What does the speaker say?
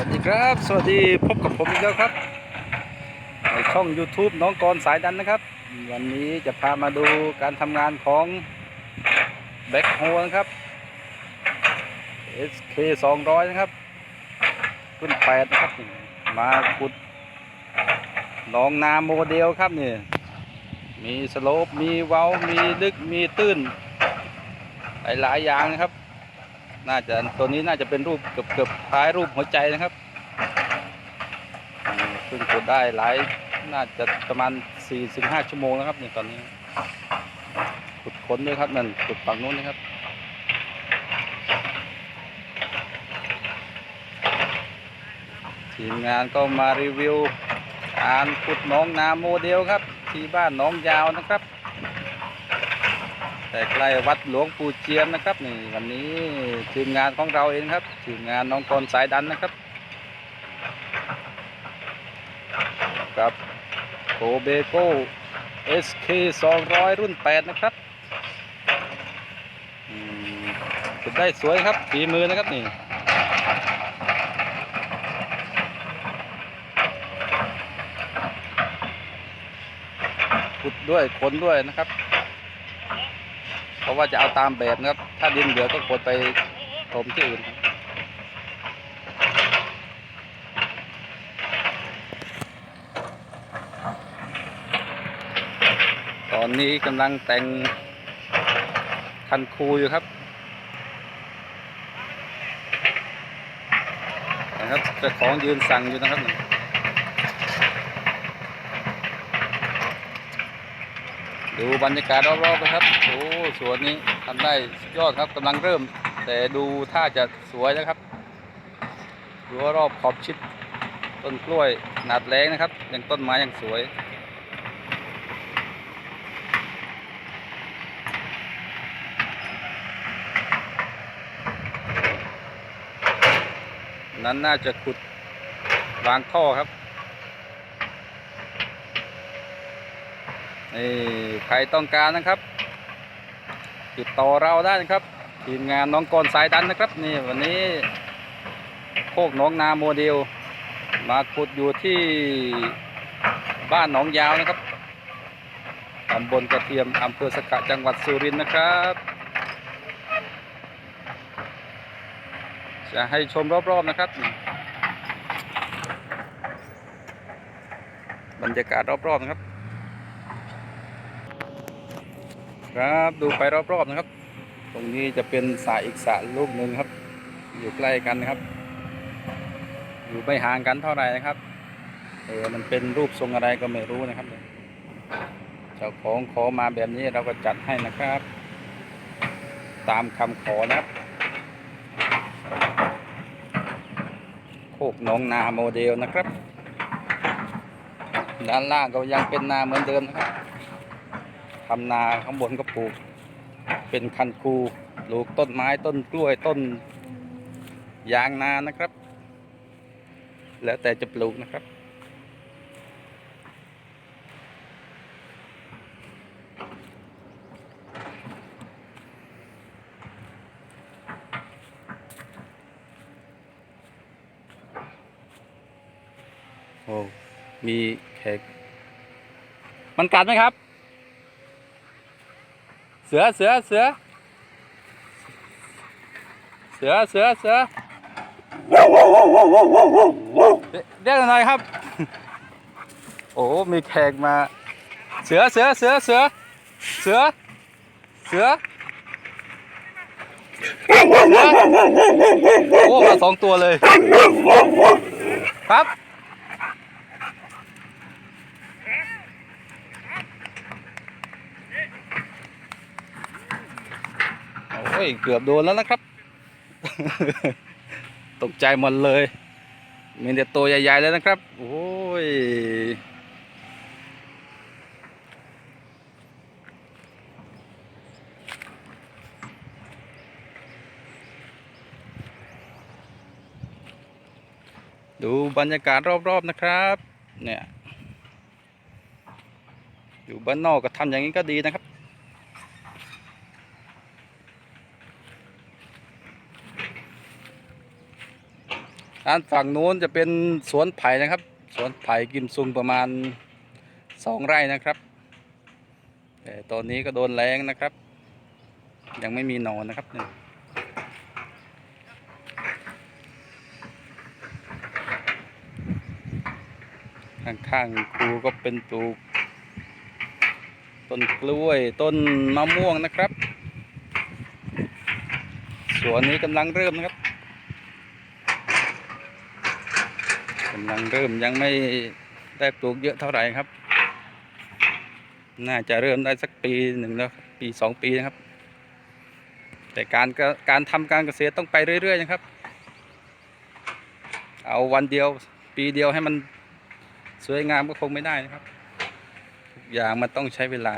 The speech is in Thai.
วัสดีครับ สวัสดีพบกับผมอีกแล้วครับในช่อง YouTube น้องกรสายดันนะครับ วันนี้จะพามาดูการทำงานของแบ็คโฮนะครับ SK 200 นะครับรุ่น8นะครับ มาขุดหนองนาโมเดลครับนี่มีสโลปมีเว้า มีลึกมีตื้น หลายๆอย่างนะครับ น่าจะตัวนี้น่าจะเป็นรูปเกือบเกือบคล้ายรูปหัวใจนะครับอืมเพิ่งกดได้หลายน่าจะประมาณ4ถึง5ชั่วโมงนะครับเนี่ยตอนนี้ขุดค้นด้วยครับนั่นขุดฝั่งนู้นนะครับทีมงานก็มารีวิวการขุดหน้องนาโมเดลครับ ที่บ้านน้องยาวนะครับ ใกล้วัดหลวงปู่เจียมนะครับนี่วันนี้ทีมงานของเราเองครับทีมงานน้องกรสายดันนะครับกับโกเบโก้ SK 200 รุ่น 8 นะครับอืมขุดได้สวยครับฝีมือนะครับนี่ขุดด้วยคนด้วยนะครับ ราะว่าจะเอาตามแบบนะครับ ถ้าดินเหลือก็กดไปถมที่อื่นตอนนี้กำลังแต่งคันคูอยู่ครับนะครับเจ้าของยืนสั่งอยู่นะครับ ดูบรรยากาศรอบๆนะครับโอ้สวนนี้ทำได้ยอดครับกำลังเริ่ม แต่ดูท่าจะสวยแล้วครับดูว่ารอบขอบชิด ต้นกล้วยขนาดแรงนะครับยังต้นไม้ยังสวยนั้นน่าจะขุดวางท่อครับ นี่ใครต้องการนะครับ ติดต่อเราได้นะครับ ทีมงานน้องกรสายดันนะครับนี่วันนี้โคกน้องนาโมเดล มาขุดอยู่ที่บ้านหนองยาวนะครับตำบลกระเทียมอำเภอสกะจังหวัดสุรินทร์นะครับ จะให้ชมรอบๆนะครับ บรรยากาศรอบๆนะครับ ครับ ดูไปรอบๆนะครับ ตรงนี้จะเป็นสายอีกสระลูกหนึ่งครับ อยู่ใกล้กันนะครับ อยู่ไม่ห่างกันเท่าไหร่นะครับ เออมันเป็นรูปทรงอะไรก็ไม่รู้นะครับเนี่ยเจ้าของขอมาแบบนี้เราก็จัดให้นะครับ ตามคำขอนะครับโคกหนองนาโมเดลนะครับ ด้านล่างก็ยังเป็นนาเหมือนเดิมนะครับ ทำนาข้างบนก็ปลูก เป็นคันคูปลูกต้นไม้ต้นกล้วยต้น ยางนานะครับ แล้วแต่จะปลูกนะครับ โอ้ มีแขกมันกัดไหมครับ เสือเสือเสือเสือเสือเสือเรียกหน่อยครับ โอ้ มีแขกมา เสือเสือเสือเสือเสือเสือเสือโอ้มาสองตัวเลย ครับ อ้ยเกือบโดนแล้วนะครับ ตกใจหมดเลย มีแต่ตัวใหญ่ๆเลยนะครับ โอ้ยดูบรรยากาศรอบๆนะครับ เนี่ย อยู่บ้านนอกก็ทำอย่างนี้ก็ดีนะครับ ด้านฝั่งโน้นจะเป็นสวนไผ่นะครับ สวนไผ่กิมซุงประมาณสองไร่นะครับ แต่ตอนนี้ก็โดนแรงนะครับ ยังไม่มีหนอนนะครับเนี่ยข้างๆครูก็เป็นปลูกต้นกล้วยต้นมะม่วงนะครับ สวนนี้กำลังเริ่มนะครับำลังเริ่มยังไม่ได้ปลูกเยอะเท่าไหร่ครับ น่าจะเริ่มได้สักปีหนึ่งแล้วปีสองปีนะครับ แต่การก็การทำการเกษตรต้องไปเรื่อย ๆ นะครับ เอาวันเดียวปีเดียวให้มันสวยงามก็คงไม่ได้นะครับทุกอย่างมันต้องใช้เวลา